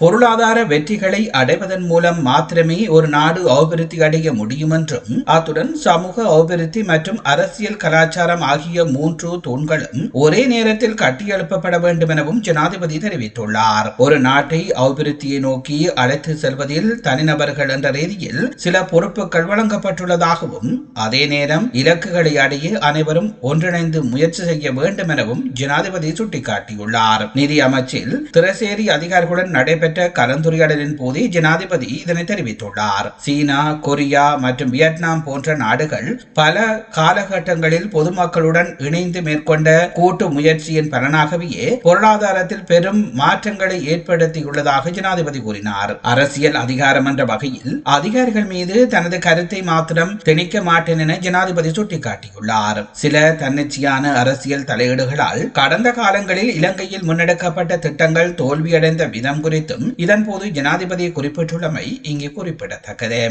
பொருளாதார வெற்றிகளை அடைவதன் மூலம் மாத்திரமே ஒரு நாடு அபிவிருத்தி அடைய முடியும் என்றும் அத்துடன் சமூக அபிவிருத்தி மற்றும் அரசியல் கலாச்சாரம் ஆகிய மூன்று தூண்களும் ஒரே நேரத்தில் கட்டியெழுப்பப்பட வேண்டும் எனவும் ஜனாதிபதி தெரிவித்துள்ளார். ஒரு நாட்டை அபிவிருத்தியை நோக்கி அழைத்து செல்வதில் தனிநபர்கள் என்ற ரீதியில் சில பொறுப்புகள் வழங்கப்பட்டுள்ளதாகவும் அதே நேரம் இலக்குகளை அடைய அனைவரும் ஒன்றிணைந்து முயற்சி செய்ய வேண்டும் எனவும் ஜனாதிபதி சுட்டிக்காட்டியுள்ளார். நிதி அமைச்சில் திரசேரி அதிகாரிகளுடன் நடைபெற்ற நடைபெற்ற கலந்துரையாடலின் போதே ஜனாதிபதி இதனை தெரிவித்துள்ளார். சீனா கொரியா மற்றும் வியட்நாம் போன்ற நாடுகள் பல காலகட்டங்களில் பொதுமக்களுடன் இணைந்து மேற்கொண்ட கூட்டு முயற்சியின் பலனாகவே பொருளாதாரத்தில் பெரும் மாற்றங்களை ஏற்படுத்தியுள்ளதாக ஜனாதிபதி கூறினார். அரசியல் அதிகாரம் என்ற வகையில் அதிகாரிகள் மீது தனது கருத்தை மாத்திரம் திணிக்க மாட்டேன் என ஜனாதிபதி சுட்டிக்காட்டியுள்ளார். சில தன்னிச்சையான அரசியல் தலையீடுகளால் கடந்த காலங்களில் இலங்கையில் முன்னெடுக்கப்பட்ட திட்டங்கள் தோல்வியடைந்த விதம் குறித்து என்றும் இதன்போது ஜனாதிபதி குறிப்பிட்டுள்ளமை இங்கு குறிப்பிடத்தக்கது.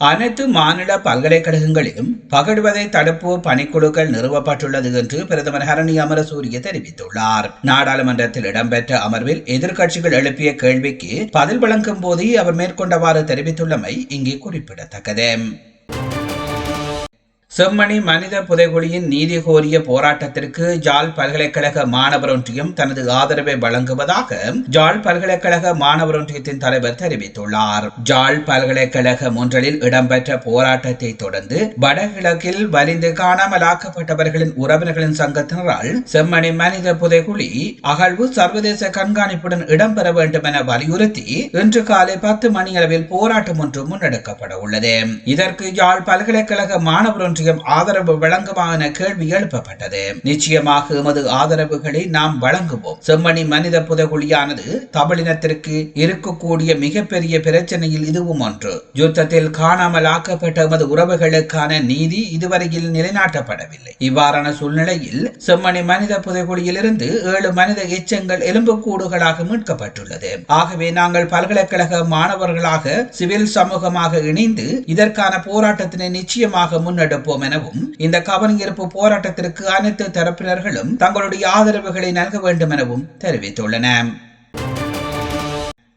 அனைத்து மாநில பல்கலைக்கழகங்களிலும் பகடுவதை தடுப்பு பணிக்குழுக்கள் நிறுவப்பட்டுள்ளது என்று பிரதமர் ஹரணி அமரசூரிய தெரிவித்துள்ளார். நாடாளுமன்றத்தில் இடம்பெற்ற அமர்வில் எதிர்க்கட்சிகள் எழுப்பிய கேள்விக்கு பதில் வழங்கும் போது அவர் மேற்கொண்டவாறு தெரிவித்துள்ளமை இங்கே குறிப்பிடத்தக்கது. செம்மணி மனித புதைகுழியின் நீதி கோரிய போராட்டத்திற்கு ஜாழ் பல்கலைக்கழக மாணவர் ஒன்றியம் தனது ஆதரவை வழங்குவதாக ஜாழ் பல்கலைக்கழக மாணவர் ஒன்றியத்தின் தலைவர் தெரிவித்துள்ளார். ஜாழ் பல்கலைக்கழக ஒன்றில் இடம்பெற்ற போராட்டத்தை தொடர்ந்து வடகிழக்கில் வலிந்து காணாமலாக்கப்பட்டவர்களின் உறவினர்களின் சங்கத்தினரால் செம்மணி மனித புதைகுழி அகழ்வு சர்வதேச கண்காணிப்புடன் இடம்பெற வேண்டும் என வலியுறுத்தி இன்று காலை பத்து மணியளவில் போராட்டம் ஒன்று முன்னெடுக்கப்பட உள்ளது இதற்கு யாழ் பல்கலைக்கழக மாணவர் ஒன்றிய நிச்சயம் ஆதரவு வழங்குமா என கேள்வி எழுப்பப்பட்டது. நிச்சயமாக எமது ஆதரவுகளை நாம் வழங்குவோம். செம்மணி மனித புதகுழியானது தமிழினத்திற்கு இருக்கக்கூடிய மிகப்பெரிய பிரச்சனையில் இதுவும் ஒன்று. யுத்தத்தில் காணாமல் ஆக்கப்பட்ட எமது உறவுகளுக்கான நீதி இதுவரையில் நிலைநாட்டப்படவில்லை. இவ்வாறான சூழ்நிலையில் செம்மணி மனித புதைகுழியிலிருந்து ஏழு மனித எச்சங்கள் எலும்புக்கூடுகளாக மீட்கப்பட்டுள்ளது. ஆகவே நாங்கள் பல்கலைக்கழக மாணவர்களாக சிவில் சமூகமாக இணைந்து இதற்கான போராட்டத்தினை நிச்சயமாக முன்னெடுப்போம். வழங்குவோம் எனவும் இந்த கவனஈர்ப்பு போராட்டத்திற்கு அனைத்து தரப்பினர்களும் தங்களுடைய ஆதரவுகளை நல்க வேண்டும் எனவும் தெரிவித்துள்ளன.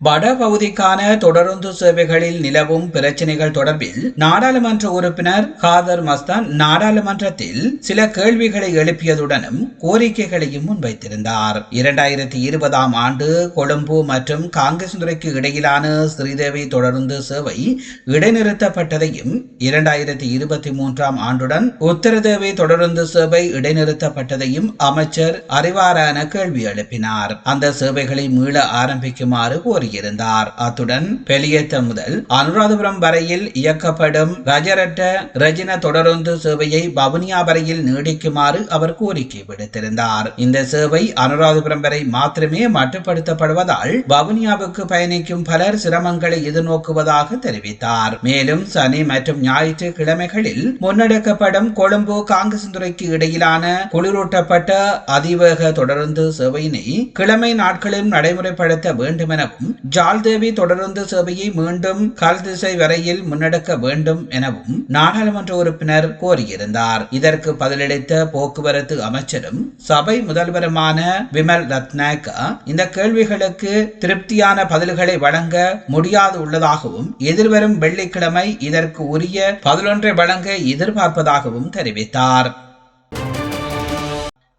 வடபகுதிக்கான தொடருந்து சேவைகளில் நிலவும் பிரச்சினைகள் தொடர்பில் நாடாளுமன்ற உறுப்பினர் காதர் மஸ்தான் நாடாளுமன்றத்தில் சில கேள்விகளை எழுப்பியதுடனும் கோரிக்கைகளையும் முன்வைத்திருந்தார். இரண்டாயிரத்தி இருபதாம் ஆண்டு கொழும்பு மற்றும் காங்கிரசுரைக்கு இடையிலான ஸ்ரீதேவி தொடருந்து சேவை இடைநிறுத்தப்பட்டதையும் இரண்டாயிரத்தி இருபத்தி மூன்றாம் ஆண்டுடன் உத்தரதேவி தொடருந்து சேவை இடைநிறுத்தப்பட்டதையும் அமைச்சர் அறிவாரான கேள்வி எழுப்பினார். அந்த சேவைகளை மீள ஆரம்பிக்குமாறு கோரி கூறியிருந்தார். அத்துடன் பெலியத்த முதல் அனுராதபுரம் வரையில் இயக்கப்படும் ரஜரட்ட ரஜின தொடருந்து சேவையை பவுனியா வரையில் நீடிக்குமாறு அவர் கோரிக்கை விடுத்திருந்தார். இந்த சேவை அனுராதபுரம் வரை மாத்திரமே மட்டுப்படுத்தப்படுவதால் பவுனியாவுக்கு பயணிக்கும் பலர் சிரமங்களை எதிர்நோக்குவதாக தெரிவித்தார். மேலும் சனி மற்றும் ஞாயிற்றுக்கிழமைகளில் முன்னெடுக்கப்படும் கொழும்பு காங்கிரசுந்துறைக்கு இடையிலான குளிரூட்டப்பட்ட அதிவேக தொடருந்து சேவையினை கிழமை நாட்களிலும் நடைமுறைப்படுத்த வேண்டும் எனவும் ஜால்தேவி தொடருந்து சேவையை மீண்டும் கல் திசை வரையில் முன்னெடுக்க வேண்டும் எனவும் நாடாளுமன்ற உறுப்பினர் கோரியிருந்தார். இதற்கு பதிலளித்த போக்குவரத்து அமைச்சரும் சபை முதல்வருமான விமல் ரத்னாக்கா இந்த கேள்விகளுக்கு திருப்தியான பதில்களை வழங்க முடியாது உள்ளதாகவும் எதிர்வரும் வெள்ளிக்கிழமை இதற்கு உரிய பதிலொன்றை வழங்க எதிர்பார்ப்பதாகவும் தெரிவித்தார்.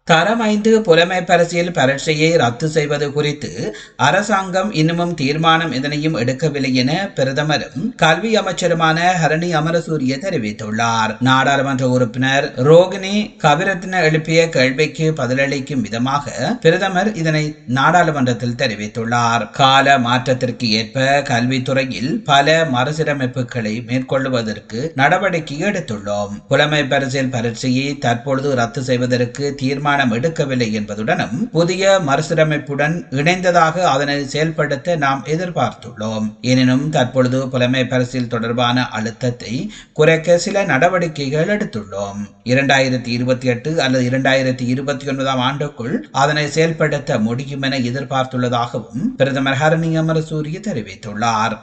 தரம் ஐந்து புலமை பரிசியல் பரீட்சையை ரத்து செய்வது குறித்து அரசாங்கம் இன்னமும் தீர்மானம் எதனையும் எடுக்கவில்லை என பிரதமரும் கல்வி அமைச்சருமான ஹரணி அமரசூரிய தெரிவித்துள்ளார். நாடாளுமன்ற உறுப்பினர் ரோகிணி கவிரத்ன எழுப்பிய கேள்விக்கு பதிலளிக்கும் விதமாக பிரதமர் இதனை நாடாளுமன்றத்தில் தெரிவித்துள்ளார். கால மாற்றத்திற்கு ஏற்ப கல்வித்துறையில் பல மறுசீரமைப்புகளை மேற்கொள்வதற்கு நடவடிக்கை எடுத்துள்ளோம். புலமை பரிசியல் பரீட்சையை தற்பொழுது ரத்து செய்வதற்கு தீர்மானம் தீர்மானம் எடுக்கவில்லை என்பதுடனும் புதிய மறுசீரமைப்புடன் இணைந்ததாக அதனை செயல்படுத்த நாம் எதிர்பார்த்துள்ளோம். எனினும் தற்பொழுது புலமை பரிசில் தொடர்பான அழுத்தத்தை குறைக்க சில நடவடிக்கைகள் எடுத்துள்ளோம். இரண்டாயிரத்தி இருபத்தி எட்டு அல்லது இரண்டாயிரத்தி இருபத்தி ஒன்பதாம் ஆண்டுக்குள் அதனை செயல்படுத்த முடியும் என எதிர்பார்த்துள்ளதாகவும் பிரதமர் ஹரணி அமரசூரிய தெரிவித்துள்ளார்.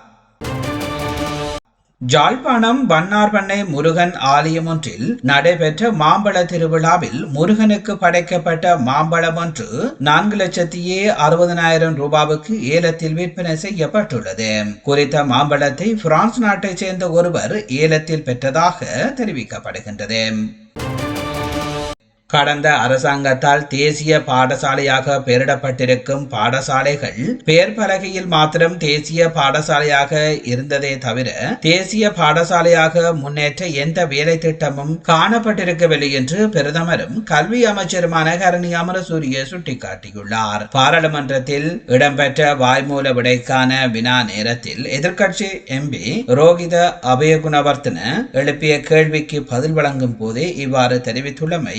ஜாழ்ப்பாணம் வண்ணார்பண்ணை முருகன் ஆலயம் ஒன்றில் நடைபெற்ற மாம்பழ திருவிழாவில் முருகனுக்கு படைக்கப்பட்ட மாம்பழம் ஒன்று நான்கு லட்சத்தியே அறுபதனாயிரம் ரூபாவுக்கு ஏலத்தில் விற்பனை செய்யப்பட்டுள்ளது. குறித்த மாம்பழத்தை பிரான்ஸ் நாட்டைச் சேர்ந்த ஒருவர் ஏலத்தில் பெற்றதாக தெரிவிக்கப்படுகின்றது. கடந்த அரசாங்கத்தால் தேசிய பாடசாலையாக பெயரிடப்பட்டிருக்கும் பாடசாலைகள் பெயர் பலகையில் மாத்திரம் தேசிய பாடசாலையாக இருந்ததே தவிர தேசிய பாடசாலையாக முன்னேற்ற எந்த வேலை திட்டமும் காணப்பட்டிருக்கவில்லை என்று பிரதமரும் கல்வி அமைச்சருமான கரணி அமரசூரிய சுட்டிக்காட்டியுள்ளார். பாராளுமன்றத்தில் இடம்பெற்ற வாய்மூல விடைக்கான வினா நேரத்தில் எதிர்க்கட்சி எம்பி ரோகித அபயகுணவர்த்தன எழுப்பிய கேள்விக்கு பதில் வழங்கும் போதே இவ்வாறு தெரிவித்துள்ளமை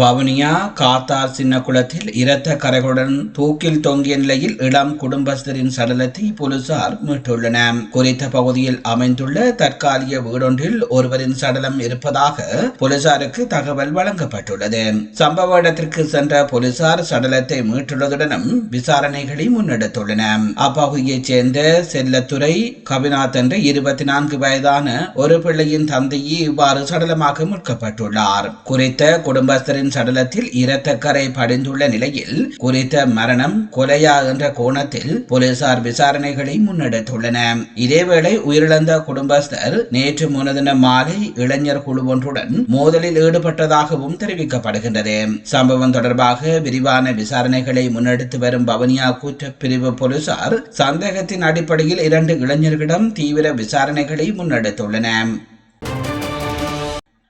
வவுனியா காத்தார் சின்ன குளத்தில் இரத்த கரைகளுடன் தூக்கில் தொங்கிய நிலையில் இளம் குடும்பஸ்தரின் சடலத்தை போலீசார் மீட்டுள்ளனர். குறித்த பகுதியில் அமைந்துள்ள தற்காலிக வீடொன்றில் ஒருவரின் சடலம் இருப்பதாக போலீசாருக்கு தகவல் வழங்கப்பட்டுள்ளது. சம்பவ இடத்திற்கு சென்ற போலீசார் சடலத்தை மீட்டுள்ளதுடனும் விசாரணைகளை முன்னெடுத்துள்ளனர். அப்பகுதியைச் சேர்ந்த செல்லத்துறை கவிநாத் என்ற இருபத்தி நான்கு வயதான ஒரு பிள்ளையின் தந்தையே இவ்வாறு சடலமாக மீட்கப்பட்டுள்ளார். குறித்த குடும்பஸ்தரின் சடலத்தில் இரத்தக்கரை படிந்துள்ள நிலையில் குறித்த மரணம் கொலையா என்ற கோணத்தில் போலீசார் விசாரணைகளை முன்னெடுத்துள்ளன. இதேவேளை உயிரிழந்த குடும்பஸ்தர் நேற்று முனதின மாலை இளைஞர் குழு ஒன்றுடன் மோதலில் ஈடுபட்டதாகவும் தெரிவிக்கப்படுகின்றது. சம்பவம் தொடர்பாக விரிவான விசாரணைகளை முன்னெடுத்து வரும் பவனியா குற்றப்பிரிவு போலீசார் சந்தேகத்தின் அடிப்படையில் இரண்டு இளைஞர்களிடம் தீவிர விசாரணைகளை முன்னெடுத்துள்ளனர்.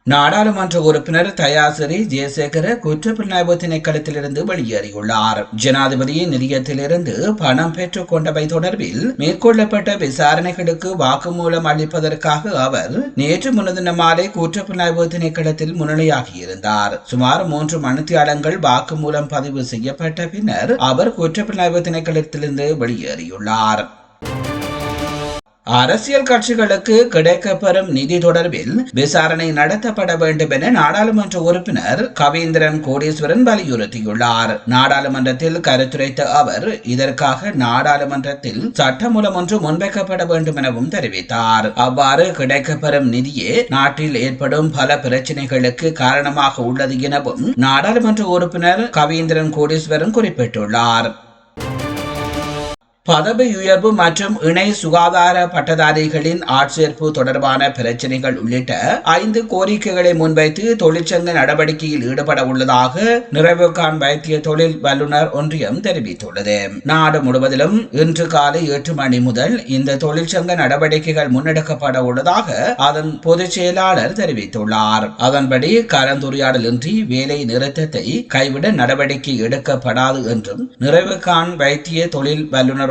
நாடாளுமன்ற உறுப்பினர் தயாசிரி ஜெயசேகர குற்றப்புலனாய்வு திணைக்களத்திலிருந்து வெளியேறியுள்ளார். ஜனாதிபதியின் நிதியத்திலிருந்து பணம் பெற்றுக் கொண்டவை தொடர்பில் மேற்கொள்ளப்பட்ட விசாரணைகளுக்கு வாக்குமூலம் அளிப்பதற்காக அவர் நேற்று முன்தினம் மாலை குற்றப்புலனாய்வு திணைக்களத்தில் முன்னிலையாகியிருந்தார். சுமார் மூன்று மனுத்தியாளங்கள் வாக்குமூலம் பதிவு செய்யப்பட்ட பின்னர் அவர் குற்றப்புலனாய்வு திணைக்களத்திலிருந்து வெளியேறியுள்ளார். அரசியல் கட்சிகளுக்கு கிடைக்கப்பெறும் நிதி தொடர்பில் விசாரணை நடத்தப்பட வேண்டும் என நாடாளுமன்ற உறுப்பினர் கவீந்திரன் கோடீஸ்வரன் வலியுறுத்தியுள்ளார். நாடாளுமன்றத்தில் கருத்துரைத்த அவர் இதற்காக நாடாளுமன்றத்தில் சட்டமூலம் ஒன்று முன்வைக்கப்பட வேண்டும் எனவும் தெரிவித்தார். அவ்வாறு கிடைக்கப்பெறும் நிதியே நாட்டில் ஏற்படும் பல பிரச்சனைகளுக்கு காரணமாக உள்ளது எனவும் நாடாளுமன்ற உறுப்பினர் கவீந்திரன் கோடீஸ்வரன் குறிப்பிட்டுள்ளார். பதவி உயர்வு மற்றும் இணை சுகாதார பட்டதாரிகளின் ஆட்சேர்ப்பு தொடர்பான பிரச்சனைகள் உள்ளிட்ட ஐந்து கோரிக்கைகளை முன்வைத்து தொழிற்சங்க நடவடிக்கையில் ஈடுபட உள்ளதாக நிறைவுக்கான் வைத்திய தொழில் வல்லுநர் ஒன்றியம் தெரிவித்துள்ளது. நாடு முழுவதிலும் இன்று காலை எட்டு மணி முதல் இந்த தொழிற்சங்க நடவடிக்கைகள் முன்னெடுக்கப்பட உள்ளதாக அதன் பொதுச் செயலாளர் தெரிவித்துள்ளார். அதன்படி கலந்துரையாடலின்றி வேலை நிறுத்தத்தை கைவிட நடவடிக்கை எடுக்கப்படாது என்றும் நிறைவுக்கான் வைத்திய தொழில் வல்லுநர்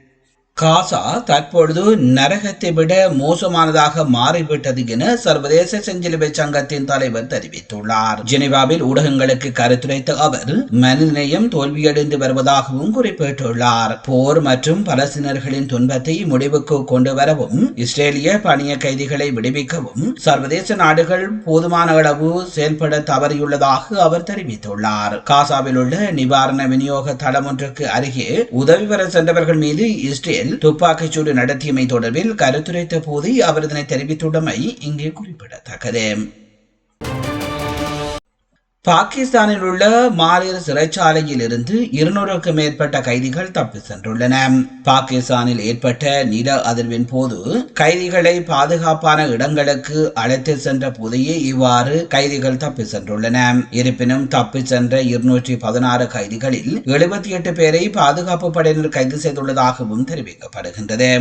காசா தற்பொழுது நரகத்தை விட மோசமானதாக மாறிவிட்டது என சர்வதேச செஞ்சிலுவை சங்கத்தின் தலைவர் தெரிவித்துள்ளார். ஜெனீவாவில் ஊடகங்களுக்கு கருத்துரைத்த அவர் மனிதநேயம் தோல்வியடைந்து வருவதாகவும் குறிப்பிட்டுள்ளார். போர் மற்றும் பலஸ்தீனர்களின் துன்பத்தை முடிவுக்கு கொண்டு வரவும் இஸ்ரேலிய பணிய கைதிகளை விடுவிக்கவும் சர்வதேச நாடுகள் போதுமான அளவு செயல்பட தவறியுள்ளதாக அவர் தெரிவித்துள்ளார். காசாவில் உள்ள நிவாரண விநியோக தளம் ஒன்றுக்கு அருகே உதவி பெற சென்றவர்கள் மீது இஸ்ரேல் துப்பாக்கிச்சூடு நடத்தியமை தொடர்பில் கருத்துரைத்த போது அவர் இதனை தெரிவித்துள்ளமை இங்கே குறிப்பிடத்தக்கது. பாகிஸ்தானில் உள்ள மாலிர் சிறைச்சாலையில் இருந்து இருநூறுக்கும் மேற்பட்ட கைதிகள் தப்பி சென்றுள்ளன. பாகிஸ்தானில் ஏற்பட்ட நில அதிர்வின் போது கைதிகளை பாதுகாப்பான இடங்களுக்கு அழைத்து சென்ற போதையே இவ்வாறு கைதிகள் தப்பி சென்றுள்ளன. இருப்பினும் தப்பி சென்ற இருநூற்றி பதினாறு கைதிகளில் எழுபத்தி எட்டு பேரை பாதுகாப்பு படையினர் கைது செய்துள்ளதாகவும் தெரிவிக்கப்படுகின்றது.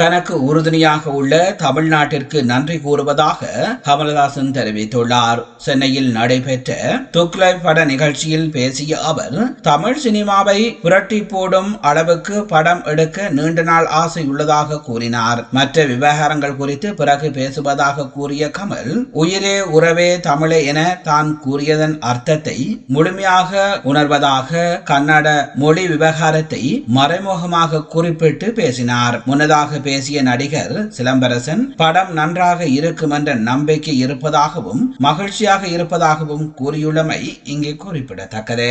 தனக்கு உறுதுணையாக உள்ள தமிழ்நாட்டிற்கு நன்றி கூறுவதாக கமலஹாசன் தெரிவித்துள்ளார். சென்னையில் நடைபெற்ற துக்லை பட நிகழ்ச்சியில் பேசிய அவர் தமிழ் சினிமாவை புரட்டி போடும் அளவுக்கு படம் எடுக்க நீண்ட நாள் ஆசை உள்ளதாக கூறினார். மற்ற விவகாரங்கள் குறித்து பிறகு பேசுவதாக கூறிய கமல் உயிரே உறவே தமிழே என தான் கூறியதன் அர்த்தத்தை முழுமையாக உணர்வதாக கன்னட மொழி விவகாரத்தை மறைமுகமாக குறிப்பிட்டு பேசினார். முன்னதாக பேசிய நடிகர் சிலம்பரசன் படம் நன்றாக இருக்கும் என்ற நம்பிக்கை இருப்பதாகவும் மகிழ்ச்சியாக இருப்பதாகவும் கூறியுள்ளமை இங்கே குறிப்பிடத்தக்கது.